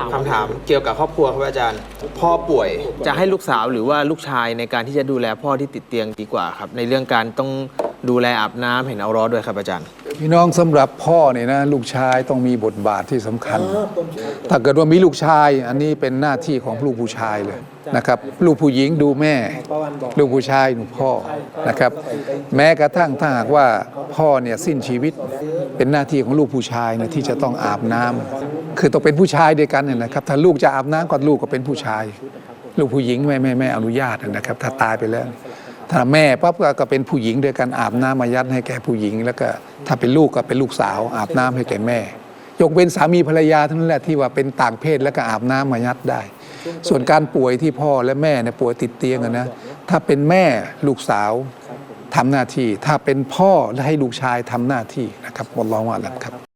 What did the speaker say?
ถามคำถามเกี่ยวกับครอบครัวครับอาจารย์ พ่อป่วย จะให้ลูกสาวหรือว่าลูกชายในการที่จะดูแลพ่อที่ติดเตียงดีกว่าครับ ในเรื่องการต้อง ดูแลอาบน้ำเห็นเอาร้อด้วยครับอาจารย์ พี่น้องสำหรับพ่อเนี่ยนะลูกชายต้องมีบทบาทที่สำคัญ ถ้าเกิดว่ามีลูกชาย อันนี้เป็นหน้าที่ของลูกผู้ชายเลยนะครับ ลูกผู้หญิงดูแม่ ลูกผู้ชายดูพ่อนะครับ แม้กระทั่งถ้าหากว่าพ่อเนี่ยสิ้นชีวิต เป็นหน้าที่ของลูกผู้ชายเนี่ยที่จะต้องอาบน้ำคือต้องเป็นผู้ชายด้วยกันเนี่ยนะครับ ถ้าลูกจะอาบน้ำก็ลูกก็เป็นผู้ชาย ลูกผู้หญิงไม่ไม่ไม่อนุญาตนะครับ ถ้าตายไปแล้ว ถ้าแม่ปั๊บก็เป็นผู้หญิงด้วยกันอาบน้ำมายัดให้แก่ผู้หญิง แล้วก็ถ้าเป็นลูกก็เป็นลูกสาว อาบน้ำให้แก่แม่ ยกเว้นสามีภรรยาเท่านั้นแหละที่ว่าเป็นต่างเพศแล้วก็อาบน้ำมายัดได้ ส่วนการป่วยที่พ่อและแม่เนี่ยป่วยติดเตียงอะนะถ้าเป็นแม่ลูกสาวทำหน้าที่ ถ้าเป็นพ่อและให้ลูกชายทำหน้าที่นะครับอัลลอฮฺวะอัลลัมครับ